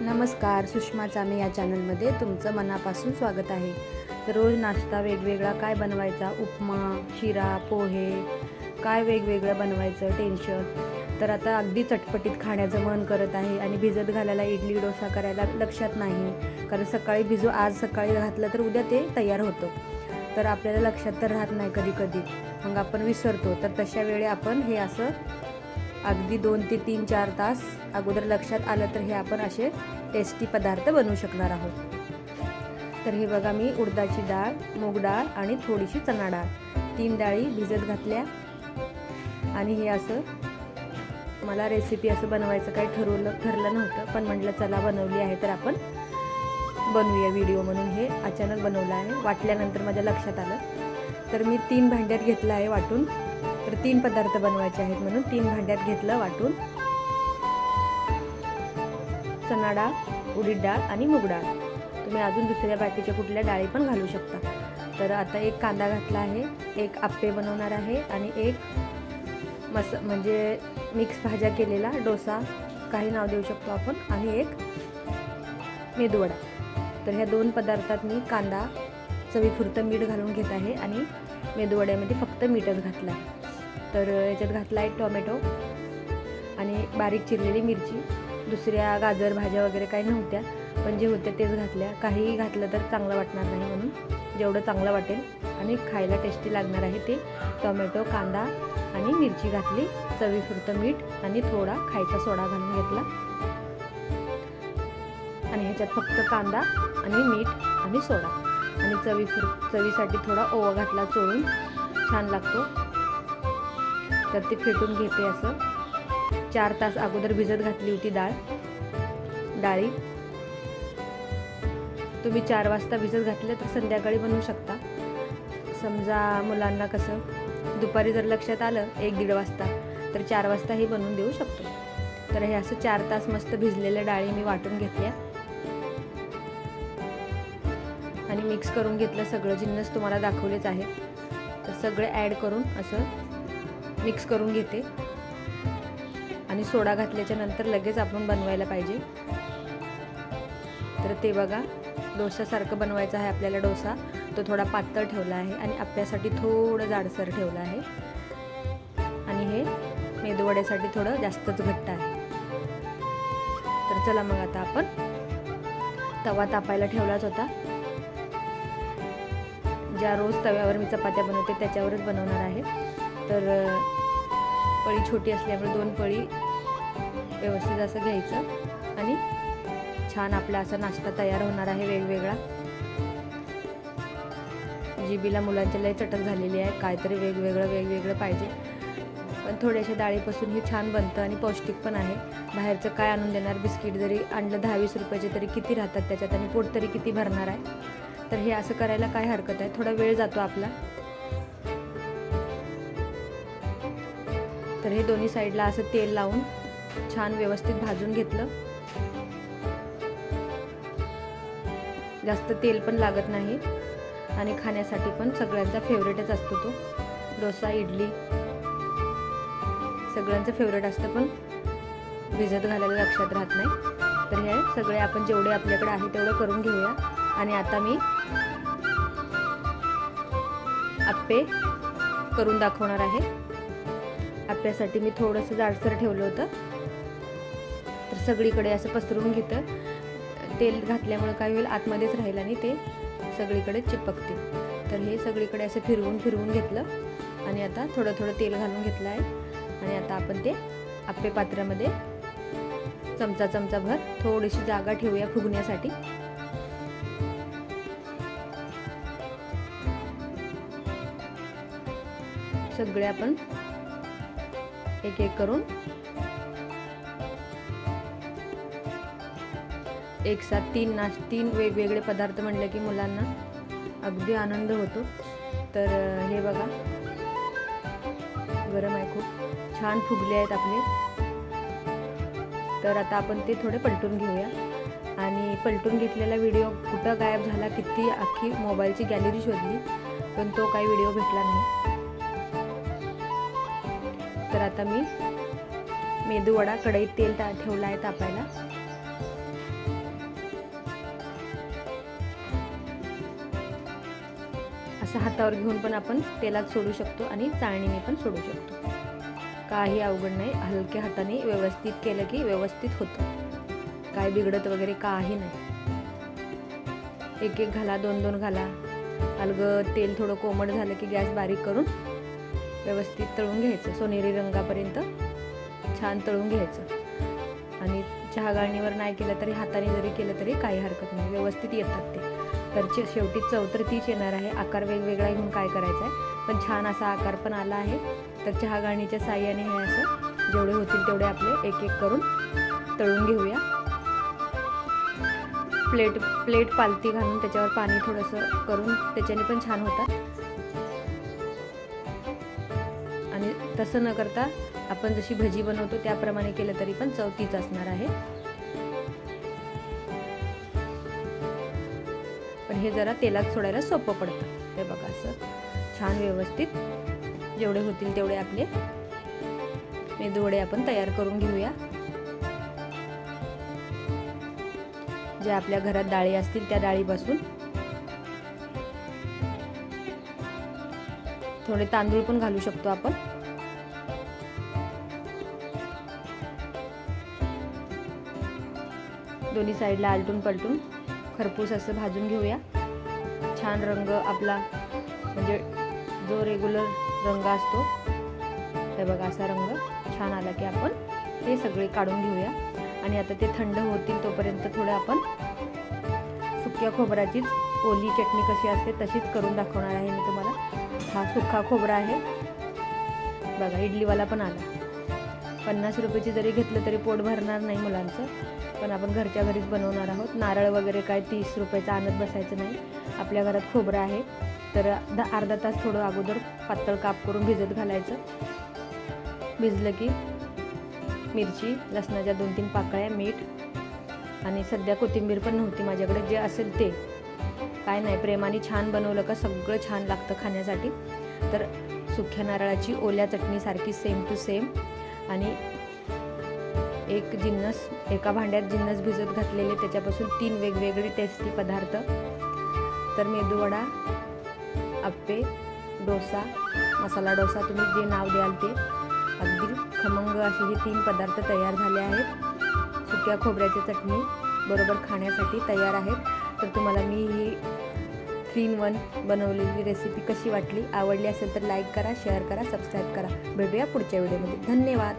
नमस्कार सुषमा चामे या चॅनलमध्ये तुमचं मनापासून स्वागत आहे. तर रोज नाश्ता वेगवेगळा काय बनवायचा? उपमा शिरा पोहे काय वेगवेगळं बनवायचं? टेन्शन तर आता अगदी चटपटीत खाण्याचं मन करत आहे आणि भिजत घालायला इडली डोसा करायला लक्षात नाही. कारण सकाळी भिजू आज सकाळी घातलं तर उद्या ते तयार होतं. तर आपल्याला लक्षात तर राहत नाही कधी कधी मग आपण विसरतो. तर तशा वेळी आपण हे असं अगदी दोन ते तीन चार तास अगोदर लक्षात आलं तर हे आपण असे टेस्टी पदार्थ बनवू शकणार आहोत. तर हे बघा मी उडदाची डाळ मूग डाळ आणि थोडीशी चणा डाळ. तीन डाळी भिजत घातल्या. आणि हे असं मला रेसिपी असं बनवायचं काही ठरवलं ठरलं नव्हतं पण म्हटलं चला बनवली आहे तर आपण बनवूया व्हिडिओ म्हणून. हे अचानक बनवलं आहे वाटल्यानंतर माझ्या लक्षात आलं. तर मी तीन भांड्यात घेतलं आहे वाटून. तर तीन पदार्थ बनवायचे आहेत म्हणून तीन भांड्यात घेतलं वाटून. चणा डाळ उडीद डाळ आणि मूग डाळ. तुम्ही अजून दुसऱ्या बाकीच्या कुठल्या डाळी पण घालू शकता. तर आता एक कांदा घातला आहे एक आप्पे बनवणार आहे आणि एक मस म्हणजे मिक्स भाज्या केलेला डोसा काही नाव देऊ शकतो आपण आणि एक मेदूवडा. तर ह्या दोन पदार्थात मी कांदा चवीपुरतं मीठ घालून घेत आहे आणि मेदूवड्यामध्ये फक्त मीठच घातलं आहे तर याच्यात घातला आहे टोमॅटो आणि बारीक चिरलेली मिरची. दुसऱ्या गाजर भाज्या वगैरे काही नव्हत्या पण जे होत्या तेच घातल्या. काहीही घातलं तर चांगलं वाटणार नाही म्हणून जेवढं चांगलं वाटेल आणि खायला टेस्टी लागणार आहे ते टोमॅटो कांदा आणि मिरची घातली चवीपुरतं मीठ आणि थोडा खायचा सोडा घालून घेतला. आणि ह्याच्यात फक्त कांदा आणि मीठ आणि सोडा. आणि चवी चवीसाठी थोडा ओवा घातला चोळून छान लागतो. तर ते फेटून घेते असं. चार तास अगोदर भिजत घातली होती डाळ. डाळी. तुम्ही चार वाजता भिजत घातले तर संध्याकाळी बनवू शकता. समजा मुलांना कसं दुपारी जर लक्षात आलं एक दीड वाजता तर चार वाजता हे बनवून देऊ शकतो. तर हे असं चार तास मस्त भिजलेल्या डाळी मी वाटून घेतल्या. आणि मिक्स करून घेतलं सगळं जिन्नस तुम्हाला दाखवलेच आहेत तर सगळं ॲड करून असं मिक्स करून घेते. आणि सोडा घातल्याच्या नंतर लगेच आपण बनवायला पाहिजे. तर ते बघा डोसासारखं बनवायचं आहे आपल्याला डोसा. तो थोडा पातळ ठेवला आहे आणि आपल्यासाठी थोडं जाडसर ठेवलं आहे. आणि हे मेदूवड्यासाठी थोडं जास्तच घट्ट आहे. तर चला मग आता आपण तवा तापायला ठेवलाच होता. ज्या रोज तव्यावर मी चपात्या बनवते त्याच्यावरच बनवणार आहे. तर पळी छोटी असल्यामुळे दोन पळी व्यवस्थित असं घ्यायचं आणि छान आपला असा नाश्ता तयार होणार आहे वेगवेगळा. जिबीला मुलांच्या लय चटक झालेली आहे काहीतरी वेगवेगळं वेगवेगळं पाहिजे. पण थोड्याशा डाळीपासून हे छान बनतं आणि पौष्टिक पण आहे. बाहेरचं काय आणून देणार? बिस्किट जरी आणलं दहा वीस रुपयाचे तरी किती राहतात त्याच्यात आणि पोट तरी किती भरणार आहे? तर हे असं करायला काय हरकत आहे? थोडा वेळ जातो आपला. तर हे दोन्ही साईडला असं तेल लावून छान व्यवस्थित भाजून घेतलं. जास्त तेल पण लागत नाही आणि खाण्यासाठी पण सगळ्यांचा फेवरेटच असतो तो. डोसा इडली सगळ्यांचं फेवरेट असतं पण भिजत घालायला लक्षात राहत नाही. तर हे सगळे आपण जेवढे आपल्याकडे आहे तेवढं करून घेऊया. आणि आता मी आप्पे करून दाखवणार आहे. आपल्यासाठी मी थोडंसं जाडसर ठेवलं होतं. तर सगळीकडे असं पसरून घेतं तेल घातल्यामुळं काय होईल आतमध्येच राहील आणि ते सगळीकडे चिपकते तर हे सगळीकडे असं फिरवून फिरवून घेतलं. आणि आता थोडं थोडं तेल घालून घेतलं आहे. आणि आता आपण ते आप्पे पात्रामध्ये चमचा चमचाभर थोडीशी जागा ठेवूया फुगण्यासाठी. सगळे आपण एक एक करून एक साथ तीन नाश तीन वेगवेगळे पदार्थ म्हणले की मुलांना अगदी आनंद होतो. तर हे बघा. गरम आहे खूप. छान फुगले आहेत आपले. तर आता आपण ते थोडे पलटून घेऊया. आणि पलटून घेतलेला व्हिडिओ कुठं गायब झाला किती अख्खी मोबाईलची गॅलरी शोधली पण तो काही व्हिडिओ भेटला नाही. आता मी मेदू वडा कढईत तेल टा ठेवला आहे तापायला. असं हातावर घेऊन पण आपण तेलात सोडू शकतो आणि चाळणीने पण सोडू शकतो. काही अवघड नाही हलक्या हाताने व्यवस्थित केलं की व्यवस्थित होतं. काय बिघडत वगैरे काही नाही. एक एक घाला दोन दोन घाला. अलगं तेल थोडं कोमट झालं की गॅस बारीक करून व्यवस्थित तळून घ्यायचं सोनेरी रंगापर्यंत छान तळून घ्यायचं. आणि चहा गाळणीवर नाही केलं तरी हाताने जरी केलं तरी काही हरकत नाही. व्यवस्थित येतात ते. तर चे- शेवटी चव तर तीच येणार आहे. आकार वेगवेगळा घेऊन काय करायचं आहे पण छान असा आकार पण आला आहे. तर चहा गाळणीच्या साह्याने हे असं जेवढे होतील तेवढे आपले एक एक करून तळून घेऊया. प्लेट प्लेट पालती घालून त्याच्यावर पाणी थोडंसं करून त्याच्याने पण छान होतात. तसं न करता आपण जशी भजी बनवतो त्याप्रमाणे केलं तरी पण चव तीच असणार आहे. पण हे जरा तेलात सोडायला सोपं पडतं. ते बघा असं छान व्यवस्थित जेवढे होतील तेवढे आपले मेदूवडे आपण तयार करून घेऊया. ज्या आपल्या घरात डाळी असतील त्या डाळीपासून. थोडे तांदूळ पण घालू शकतो आपण. दोन्ही साईडला आलटून पलटून खरपूस असं भाजून घेऊया. छान रंग आपला म्हणजे जो रेग्युलर रंग असतो हे बघा असा रंग छान आला की आपण ते सगळे काढून घेऊया. आणि आता ते थंड होतील तोपर्यंत थोडं आपण सुक्या खोबऱ्याचीच ओली चटणी कशी असते तशीच करून दाखवणार आहे मी तुम्हाला. हा सुखा खोबरा आहे. बघा इडलीवाला पण आला. पन्नास रुपयाची जरी घेतलं तरी पोट भरणार नाही मुलांचं. पण आपण घरच्या घरीच बनवणार आहोत. नारळ वगैरे काय तीस रुपयाचं आणत बसायचं नाही. आपल्या घरात खोबरं आहे. तर द अर्धा तास थोडं अगोदर पातळ काप करून भिजत घालायचं. भिजलं की मिरची लसणाच्या दोन तीन पाकळ्या मीठ आणि सध्या कोथिंबीर पण नव्हती माझ्याकडे. जे असेल ते. काय नाही प्रेमाने छान बनवलं का सगळं छान लागतं खाण्यासाठी. तर सुख्या नारळाची ओल्या चटणीसारखी सेम टू सेम आणि एक जिन्नस एका भांड्यात जिन्नस भिजत घातलेले त्याच्यापासून तीन वेगवेगळे टेस्टी पदार्थ. तर मेदूवडा आप्पे डोसा मसाला डोसा तुम्ही जे नाव द्याल ते. अगदी खमंग असे हे तीन पदार्थ तयार झाले आहेत. सुक्या खोबऱ्याची चटणी बरोबर खाण्यासाठी तयार आहेत. तर तुम्हाला मी ही थ्री इन वन बनवलेली रेसिपी कशी वाटली आवडली असेल तर लाईक करा शेअर करा सबस्क्राईब करा. भेटूया पुढच्या व्हिडिओमध्ये धन्यवाद.